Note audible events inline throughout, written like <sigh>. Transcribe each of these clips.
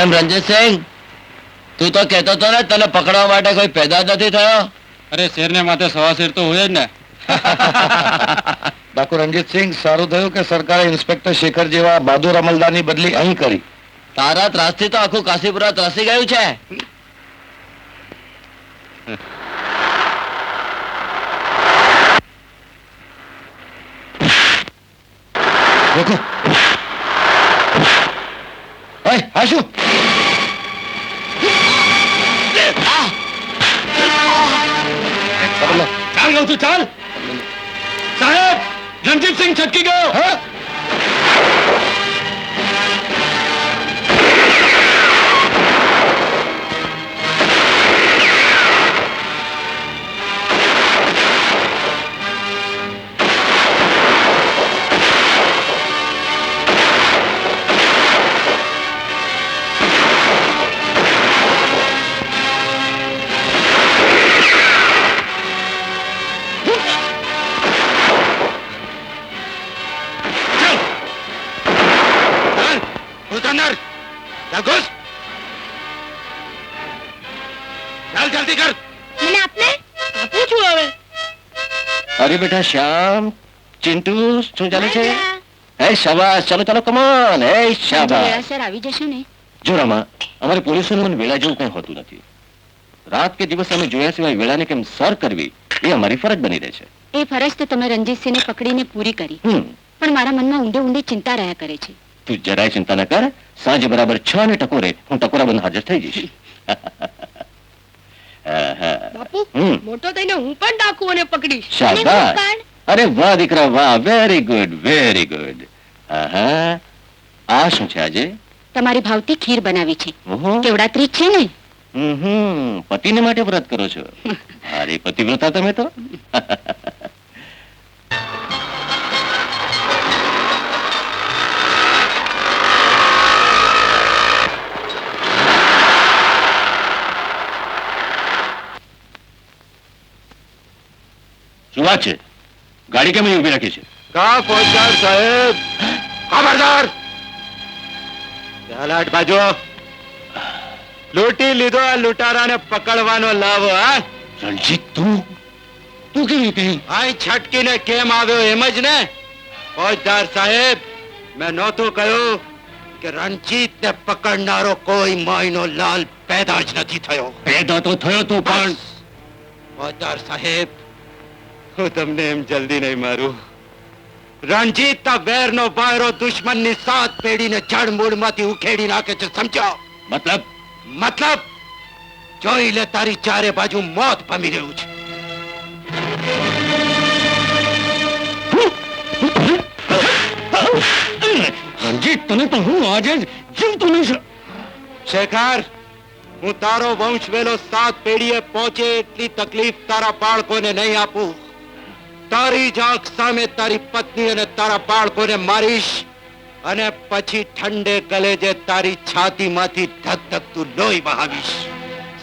કેમ રણજીતસિંહ તું તો કહેતો હતો ને તને પકડવા માટે કોઈ પેદા નથી થયો. અરે શેરને માથે સવા શેર તો હોય જ ને. <laughs> ડાકુ રણજીતસિંહ સારું થયું કે સરકારે ઇન્સ્પેક્ટર શેખર જેવા બહાદુર અમલદારની બદલી અહીં કરી? તારા ત્રાસથી તો આખું કાશીપુરા ત્રાસી ગયું છે. <laughs> રોકો. ઓય શું? કહું છું ચાલ સાહેબ રણજીતસિંહ છટકી ગયો હા? બેટા શ્યામ. ચિંટુ શું ચાલે છે? એ શાબાશ. ચાલો ચાલો કમાન એ શાબાશ. સર આવી જશે ને? જો રામા અમારે પોલીસોનું મને વેળા જેવું કઈ હોતું નથી. રાત કે દિવસ અમે જોયા સિવાય વેળાને કેમ સર કરવી એ અમારી ફરજ બની રહે છે. એ ફરજ તો તમે રણજીતસિંહને પકડીને પૂરી કરી. પણ મારા મનમાં ઊંડે ઊંડે ચિંતા રહ્યા કરે છે. તું જરાય ચિંતા ન કર. સાંજે બરાબર છ ને ટકોરે હું ટકોરા બંધ હાજર થઈ જઈશ. <laughs> બાપુ મોટો થઈને હું પણ ડાકુઓને પકડીશ. શાબાશ. અરે વાહ દીકરા વાહ. વેરી ગુડ વેરી ગુડ આહા. આ શું છે આજે? તમારી ભાવતી ખીર બનાવી છે. કેવડાત્રી છે ને? હમ પતિને માટે વ્રત કરો છો. અરે પતિવ્રતા તમે તો. વાત છે? ગાડી કેમ અહીં ઊભી રાખી છે? કા ફોજદાર સાહેબ? ખબરદાર! ચાલાટ બાજુ લૂંટી લીધો આ લૂંટારાને પકડવાનો લાવો હા? રણજીત તું? તું કેવી રીતે અહીં? છટકીને કેમ આવ્યો એમ જ ને? ફોજદાર સાહેબ મેં નહોતું કહ્યું કે રણજીત ને પકડનારો કોઈ માયનો લાલ પેદા જ નથી થયો. પેદા તો થયો તું પણ ફોજદાર સાહેબ હું તમને એમ જલ્દી નહીં મારું. રણજીત તા વેરનો વાયરો દુશ્મનની સાત પેઢીને જડ મૂળમાંથી ઉખેડી નાખે છે સમજો? મતલબ? મતલબ? જોઈ લે તારી ચારે બાજુ મોત પામી રહ્યું છે. રણજીત તને તો હું આજે જ જીવતો નહીં શેખર હું તારો વંશ વેલો સાત પેઢીએ પહોંચે એટલી તકલીફ તારા બાળકોને નહીં આપું. તારી જ આંખ સામે તારી પત્ની અને તારા બાળકોને મારીશ અને પછી ઠંડે કલેજે તારી છાતીમાંથી ધકધકતું લોહી બહાવીશ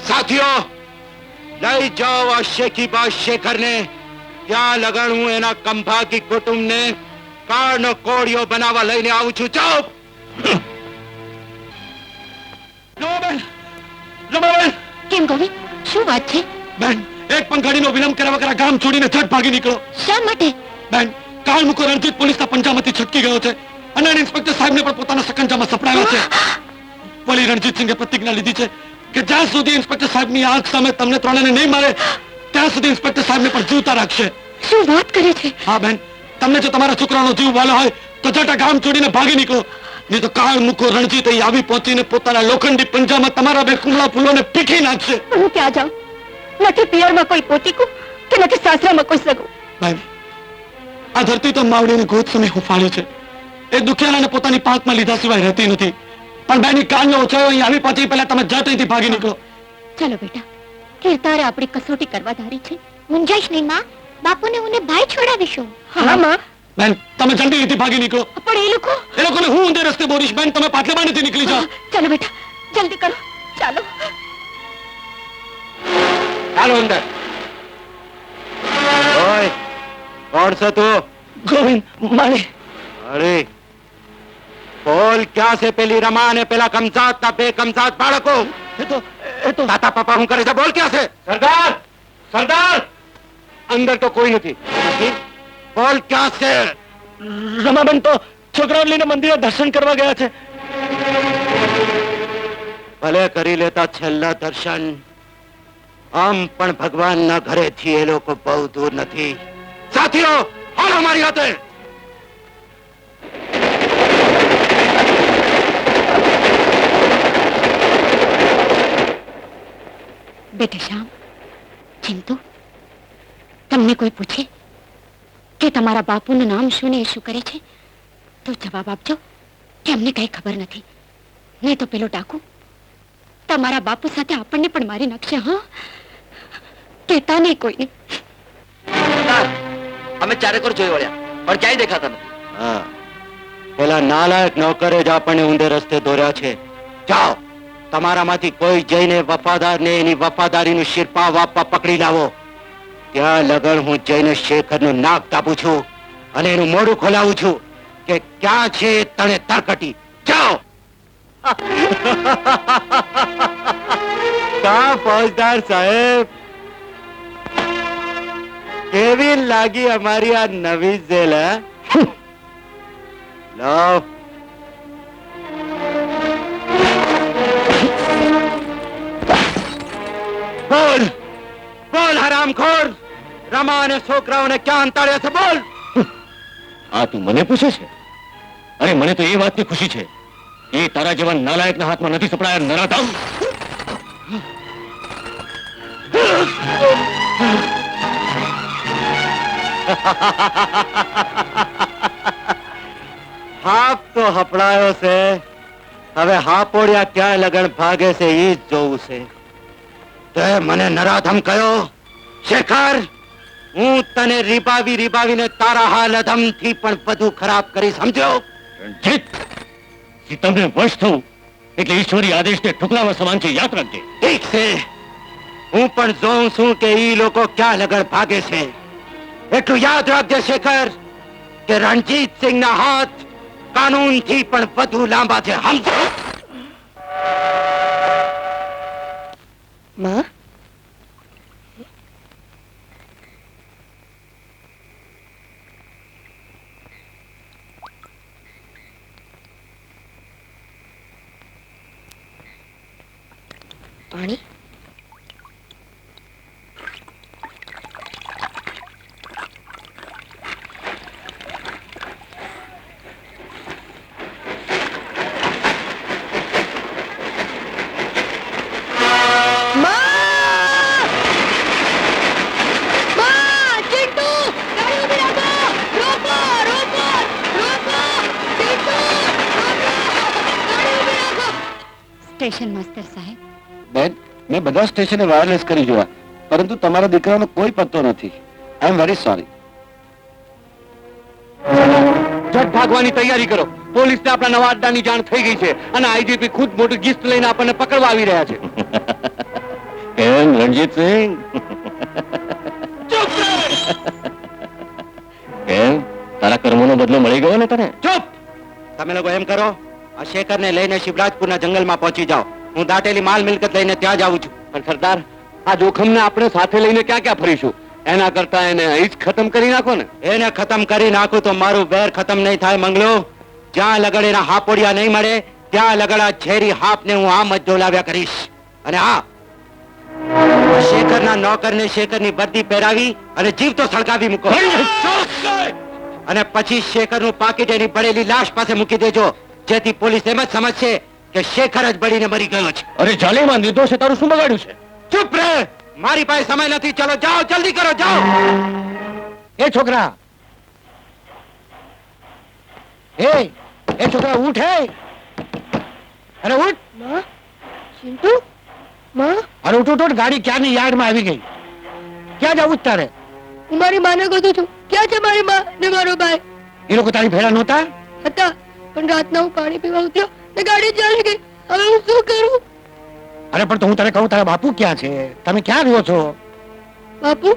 સાથીઓ લઈ જાઓ આ શેખીબા શેખરને. ત્યાં લગણ હું એના કંભાકી કુટુંબને કાળનો કોળિયો બનાવવા લઈને આવું છું. જાઓ. રમાબેન રમાબેન કેમ ગોવિંદ? શું વાત છે? બેન એક પણ ઘડીનો વિલંબ કર્યા વગર ગામ છોડીને ઝટ ભાગી નીકળો. શા માટે? બેન કાળ મુકો રણજીત પોલીસના પંજામાંથી છટકી ગયો છે. અને ઇન્સ્પેક્ટર સાહેબને પણ પોતાના સકંજામાં સપડાવ્યો છે. વળી રણજીતસિંહે પ્રતિજ્ઞા લીધી છે કે જ્યાં સુધી ઇન્સ્પેક્ટર સાહેબની આંખ સામે તમને ત્રણેને નહીં મારે ત્યાં સુધી ઇન્સ્પેક્ટર સાહેબને પણ જીવતા રાખશે. શું વાત કરે છે? હા બેન. તમને જો તમારા છોકરાનો જીવ વાલો હોય તો જટા ગામ છોડીને ભાગી નીકળો. નહીં તો કાળ મૂકો રણજીત અહીં આવી પહોંચીને પોતાના લોખંડી પંજામાં તમારા બે કુમળા ફૂલોને પીઠી નાખશે. હું ક્યાં જાઉં? નથી પિયરમાં કોઈ પોતીકું કે નથી સાસરામાં કોઈ સગું? ભાઈ આ ધરતી તો માવડીની ગોદ સમય હુંફાળી છે. એ દુખિયારાને પોતાની પાંખમાં લીધા સિવાય રહેતી નથી. પણ બેની કાનનો ઉછાયો અહીં આવી પહોંચી પહેલા તમે જટ અહીંથી ભાગી નીકળો. ચાલો બેટા કીર્તારે આપણી કસોટી કરવા ધારી છે? મુંજાઈશ નહીં માં. બાપુને ઉને ભાઈ છોડાવીશું. હા માં. બેન તમે જલ્દી અહીંથી ભાગી નીકળો. પણ એ લોકો? એ લોકોને હું ઊંધે રસ્તે બોલીશ બેન તમે પાટલે બાંધીથી નીકળી જાઓ. ચાલો બેટા જલ્દી કરો. ચાલો. ચાલો અંદર. ઓય કોણ છો તું? ગોવિંદ માણે અરે બોલ ક્યાં છે પેલી રમા અને પેલા કમજાત ના બે કમજાત બાળકો? એ તો એ તો તાતા પપ્પા હું કરે છે? બોલ ક્યાં છે? સરદાર સરદાર! અંદર તો કોઈ નથી. નથી? બોલ ક્યાં છે? રમાબેન તો છોકરા લઈને મંદિરે દર્શન કરવા ગયા છે. ભલે કરી લેતા છેલ્લા દર્શન આમ પણ ભગવાનના ઘરેથી એ લોકો બહુ દૂર નથી. સાથીઓ, હાલો મારી હાથે બેટા શ્યામ, ચિંતુ, તમને કોઈ પૂછે કે તમારા બાપુનું નામ શું ને શું કરે છે? તો જવાબ આપજો, કે અમને કઈ ખબર નથી. નહીં તો પેલો ડાકુ તમારા બાપુ સાથે આપણને પણ મારી નાખશે હા? કેતા નહીં કોઈને અમે ચારેકોર જોઈ વળ્યા પણ ક્યાંય દેખાતા નથી. હા. પેલા નાલાયક નોકરે જ આપણને ઊંધે રસ્તે દોર્યા છે. જાઓ તમારામાંથી કોઈ જઈને વફાદાર ને એની વફાદારીનું શિરપા વાપવા પકડી લાવો. ત્યાં લગન હું જઈને શેખરનું નાક કાપું છું અને એનું મોઢું ખોલાવું છું કે ક્યાં છે તને તણે તરકટી. જાઓ! <laughs> કા ફોજદાર સાહેબ? કેવી લાગી અમારી આ નવી જેલ લો. બોલ. બોલ, હરામખોર. રમા અને છોકરાઓને ક્યાં અંતાડ્યા છે? બોલ. આ તું મને પૂછે છે? અરે, મને તો એ વાતની ખુશી છે. એ તારા જેવા નાલાયકના હાથમાં નથી સપડાયા, નરાધામ. હાફ તો હપડાયો છે. હવે હાપોડિયા ક્યાં લગણ ભાગે છે એ જ જોવું છે. તે મને નરાધમ કયો શેખર હું તને રીબાવી રીબાવીને તારા હાલ અધમથી પણ બધું ખરાબ કરી સમજ્યો? રણજીત જે તમને વશ થવું એટલે ઈશ્વરી આદેશને ઠુકરાવા સમાન છે યાદ રાખજે. ઠીક છે. હું પણ જોઉં છું કે ઈ લોકો ક્યાં લગન ભાગે છે. એટલું યાદ રાખજો શેખર કે રણજીત સિંહ ના હાથ કાનૂનથી પણ વધુ લાંબા છે. પાણી? સ્ટેશન માસ્તર સાહેબ. બેન મેં બધા સ્ટેશને વાયરલેસ કરી જોયા પરંતુ તમારા દીકરાનો કોઈ પત્તો નથી. આઈ એમ વેરી સોરી ઝટ ભાગવાની તૈયારી કરો. પોલીસને આપણા નવા અડ્ડાની જાણ થઈ ગઈ છે અને આઈજીપી ખુદ મોટું ગિસ્ટ લઈને આપણને પકડવા આવી રહ્યા છે. <laughs> કેમ રણજીતસિંહ કેમ તારા કર્મોનો બદલો મળી ગયો ને તને? ચૂપ! તમે લોકો એમ કરો આ શેખરને લઈને શિવરાજપુરના જંગલમાં પહોંચી જાઓ. હું દાટેલી માલ મિલકત લઈને ત્યાં જાઉં છું. પણ સરદાર આ જોખમને આપણે સાથે લઈને ક્યાં ક્યાં ફરીશું? એના કરતા એને અહીં જ ખતમ કરી નાખો ને. એને ખતમ કરી નાખું તો મારું વેર ખતમ નહીં થાય મંગલો. જ્યાં લગડ એના હાપોડિયા નહીં મળે ત્યાં લગડા ઝેરી હાપને હું આમ જ ડોલાવ્યા કરીશ. અને હા શેખરના નોકરને શેખરની વર્દી પહેરાવી અને જીવતો સળગાવી મૂકો. અને પછી શેખરનું પાકીટ એની પડેલી લાશ પાસે મૂકી દેજો. જેથી પોલીસ એમ જ સમજશે કે શેખર જ બળીને મરી ગયો છે. અરે જાલીમાં નિર્દોષ છે તારું શું બગાડ્યું છે? ચૂપ રહે. મારી પાસે સમય નથી. ચલો જાઓ જલ્દી કરો જાઓ. એ છોકરા. એ એ છોકરા ઉઠ હે અરે ઉઠ. માં? ચિંટુ? માં? અરે ઉઠ ઉઠ ગાડી ક્યાંની યાર્ડમાં આવી ગઈ? ક્યાં જવું તારે? હું મારી માને કહું છું. ક્યાં છે મારી માં ને મારો ભાઈ? એ લોકો તારી ભેળા નહોતા? હતા. પણ રાતના હું પાણી પીવા ઉતર્યો ને ગાડી ચાલી ગઈ. હવે હું શું કરું? અરે પણ તો હું તને કહું તારા બાપુ ક્યાં છે? તમે ક્યાં રહ્યો છો? બાપુ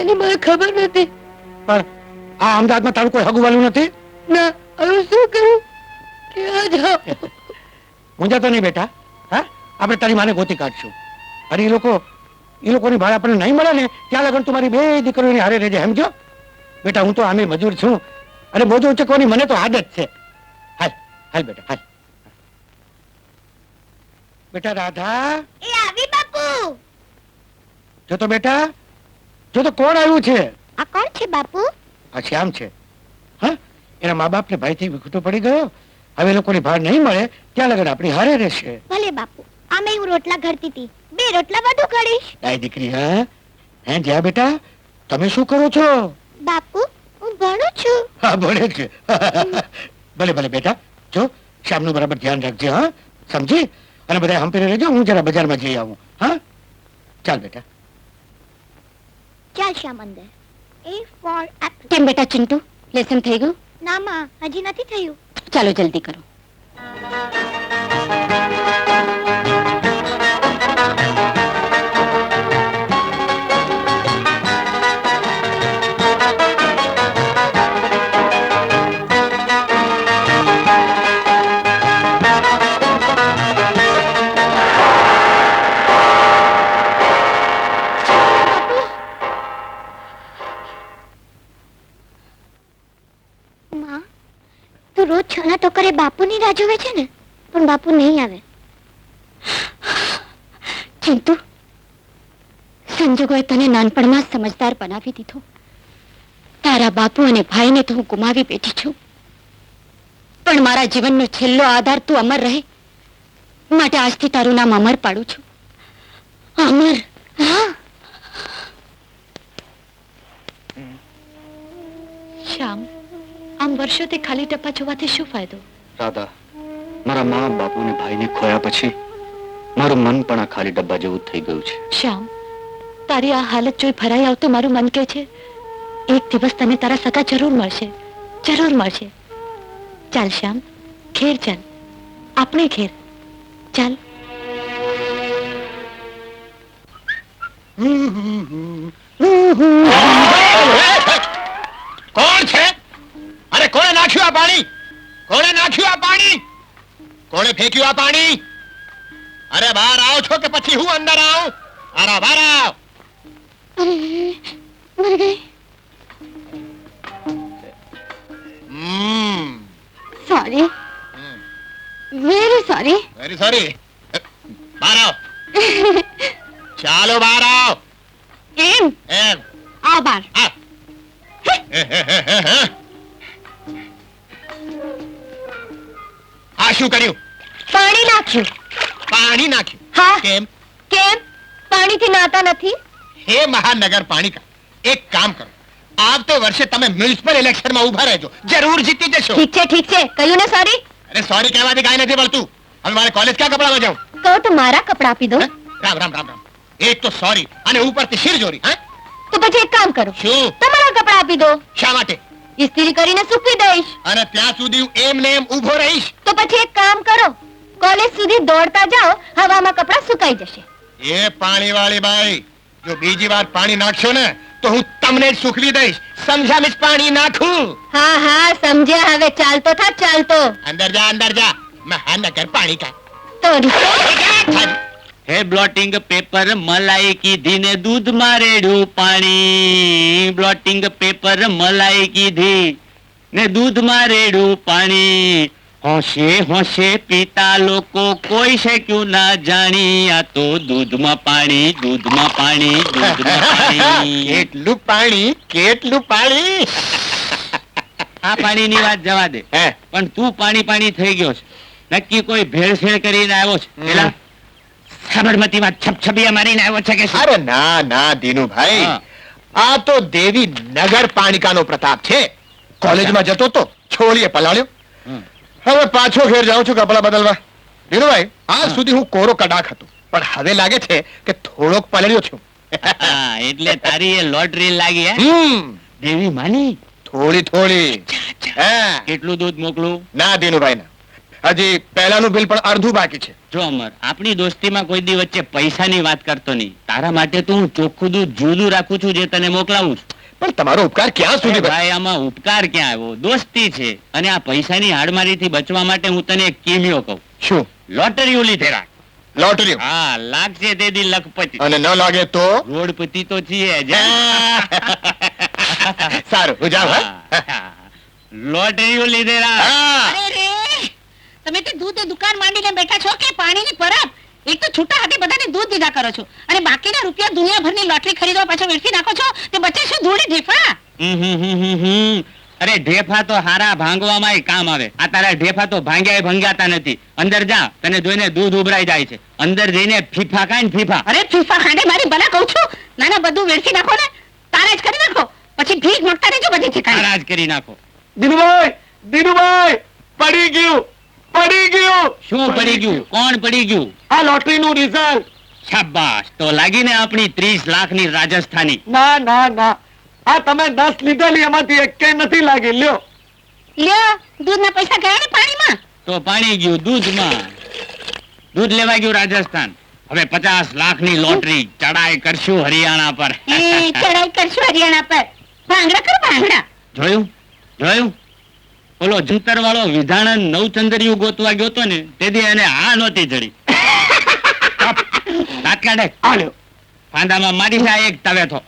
એની મને ખબર નથી. પણ આ અમદાવાદમાં તારું કોઈ હગુવાલું નથી? ના હવે શું કરું? ક્યાં જાઉં જતો નહીં બેટા. હા? આપણે તારી માને ગોતી કાઢશું. અરે એ લોકો એ લોકોની ભાડા આપણને નહીં મળે ને ત્યાં લગન તમારી મારી બે દીકરીઓની હારે રહેજે સમજો બેટા હું તો આમે મજૂર છું. અને બોજો ઉચકવાની મને તો આદત છે. હાલ બેટા હાલ. બેટા રાધા? એ આવી બાપુ. જો તો બેટા જો તો કોણ આવ્યું છે? આ કોણ છે બાપુ? આ શ્યામ છે. હા એના મા બાપને ભાઈથી વિખૂટો પડી ગયો. હવે લોકોની ભાર નહીં મળે ત્યાં લગન આપણી હારે રહેશે. ભલે બાપુ આમે હું રોટલા ઘડતી હતી બે રોટલા વધુ ઘડીશ. આય દીકરી હા? હે જ્યાં બેટા તમે શું કરો છો? બાપુ હું ભણું છું. હા ભણે છે ભલે ભલે બેટા. જો શ્યામનું બરાબર ધ્યાન રાખજે હા? સમજી? અને બધા હંપીને રહેજો હું જરા બજારમાં જઈ આવું હા? ચાલ બેટા. ચાલ શ્યામ અંદર. એ ફોર કેમ બેટા ચિંટુ? લેસન થઈ ગયું? ના માં હજી નથી થયું. ચાલો જલ્દી કરો. માં તું રોજ છના ટોકરે બાપુની રાહ જોવે છે ને પણ બાપુ નહીં આવે. ચિંતુ સંજોગોએ તને નાનપણમાં સમજદાર બનાવી દીધો. તારા બાપુ અને ભાઈને તો હું ગુમાવી બેઠી છું. પણ મારા જીવનનો છેલ્લો આધાર તું અમર રહે માટે આજથી તારું નામ અમર પાડું છું. અમર? હા. શ્યામ. આમ વર્ષોથી ખાલી ટપ્પા જોવાથી શું ફાયદો? રાધા મારા મા બાપુ ને ભાઈને ખોયા પછી મારું મન પણ આ ખાલી ડબ્બા જેવું થઈ ગયું છે. શ્યામ તારી આ હાલત જોઈ ભરાઈ આવતું મારું મન કે છે એક દિવસ તને તારા સગા જરૂર મળશે જરૂર મળશે. ચાલ શ્યામ ઘેર ચાલ આપણે ઘેર ચાલ. કોણ છે? કોણે નાખ્યું આ પાણી? કોણે નાખ્યું આ પાણી? કોણે ફેંક્યું આ પાણી? અરે બહાર આવો છો કે પછી હું અંદર આવું? અરે બહાર આવ. મર ગઈ. Sorry very sorry very sorry બહાર આવ. ચાલો બહાર આવ. એમ? એમ. આ શું કર્યું? પાણી નાખ્યું. પાણી નાખ્યું? હા. કેમ? કેમ? પાણીથી નાતા નથી? હે મહાનગર પાલિકા એક કામ કરો. આવતે વર્ષે તમે મ્યુનિસિપલ ઇલેક્શનમાં ઊભા રહેજો. જરૂર જીતી જશો. ઠીક છે ઠીક છે. કહ્યું ને સોરી અરે સોરી કહેવાથી કાંઈ નથી પડતું હવે મારે કોલેજ ક્યાં કપડામાં જાઉં કહો તો મારા કપડા આપી દો? રામ રામ રામ રામ. એક તો સોરી અને ઉપરથી શિરજોરી હા? તો પછી એક કામ કરો. શું? તમારા કપડા આપી દો. શા માટે? ઇસ્ત્રી કરીને સૂકવી દઈશ. અને ત્યાં સુધી હું એમ ને એમ ઊભો રહીશ. તો પછી એક કામ કરો. કોલેજ સુધી દોડતા જાઓ હવામાં કપડાં સુકાઈ જશે. એ પાણી વાળી બાઈ જો બીજી વાર પાણી નાખશો ને તો હું તમને જ સુખવી દઈશ. સમજા મિસ? પાણી નાખું. હા હા સમજ્યા. હવે ચાલતો થા ચાલતો. અંદર જા અંદર જા. મેહાનગર પાણી કા તો હે બ્લોટિંગ પેપર મલાઈ કીધી ને દૂધમાં રેડ્યું પાણી. બ્લોટિંગ પેપર મલાઈ કીધી ને દૂધમાં રેડ્યું પાણી. હોશે હોશે પીતા લોકો કોઈ ક્યુ ના જાણી. આ તો દૂધમાં પાણી દૂધમાં પાણી દૂધમાં પાણી. <laughs> કેટલું પાણી કેટલું પાણી? આ પાણીની વાત જવા દે. હે. પણ તું પાણી પાણી થઈ ગયો છે. નક્કી કોઈ ભેળસેળ કરીને આવ્યો છે. પેલા સાબરમતીમાં છપછપિયા મારીને આવ્યો છે કે અરે ના ના દીનુભાઈ. હા. આ તો દેવી નગરપાલિકાનો પ્રતાપ છે. કોલેજમાં જતો તો છોડીએ પલાળ્યો. હમ. હવે પાછો ઘેર જાઉં છું કપડા બદલવા. દીનુભાઈ આજ સુધી હું કોરો કડાક હતો પણ હવે લાગે છે કે થોડોક પલળ્યો છું. હા, એટલે તારી એ લોટરી લાગી હે? હમ. દેવી માની? થોડી થોડી. હા. કેટલું દૂધ મોકલું? ના દીનુભાઈ ના. હજી પહેલાનું બિલ પણ અડધું બાકી છે. જો અમર આપણી દોસ્તીમાં કોઈ દી વચ્ચે પૈસાની વાત કરતો નહીં. તારા માટે તો હું ચોખ્ખું દૂધ જુદું રાખું છું જે તને મોકલાવું છું. પણ તમારો ઉપકાર ક્યાં સુધી ભાઈ આમાં ઉપકાર ક્યાં આવ્યો? દોસ્તી છે અને આ પૈસાની હાડમારીથી બચવા માટે હું તને એક કિમિયો કહું. શું? લોટરીઓ લીધે રાખ. લોટરી હા લાગશે તે દી લખપતિ. અને ન લાગે તો? રોડપતિ તો છીએ સારું હું? જાઉં. લોટરીઓ લીધે રાખ. હા અરે રે! તમે તે દૂધ દુકાન માંડીને બેઠા છો કે પાણીની પરબ? એક તો છૂટા હાથે બધાને દૂધ દીધા કરો છો. અને બાકીના રૂપિયા દુનિયાભરની લોટરી ખરીદવા પાછો વેડફી નાખો છો તે બચે શું ધૂળી ઢેફા. અરે ઢેફા તો હારા ભાંગવામાં કામ આવે. આ તારા ઢેફા તો ભાંગ્યા ભંગાતા નથી. અંદર જા તને જોઈને દૂધ ઉભરાઈ જાય છે. અંદર જઈને ફીફા કાંઈ ફીફા. અરે ફીફા ખાંડે મારી ભલા કહું છું. ના ના બધું વેડફી નાખો ને તારે જ કરી નાખો. પછી ભીખ માંગતા રહેજો બધી ઠેકાણે. તારા જ કરી નાખો. દીનુભાઈ દીનુભાઈ પડી ગયું. પડી ગયું? શું પડી ગયું? કોણ પડી ગયું? આ લોટરીનું રિઝલ્ટ શાબાશ. તો લાગીને આપણી ત્રીસ લાખની રાજસ્થાની. ના ના ના. આ તમે દસ લીધેલી એમાંથી એક નથી લાગી. લ્યો. લ્યો દૂધના પૈસા ગયા ને પાણીમાં? તો પાણી ગયું દૂધમાં. દૂધ લેવા ગયું રાજસ્થાન. હવે પચાસ લાખની લોટરી ચડાઈ કરશું હરિયાણા પર. ચડાઈ કરશું હરિયાણા પર. ભાંગડા કર ભાંગડા. જોયું? જોયું? ઓલો જંતર વાળો વિધાનન નવચંદરિયું ગોતવા ગયો તો ને તેથી એને આ નહોતી જડી. <laughs> દાંત કાઢે ફાંદામાં મારી જાય એક તવે તો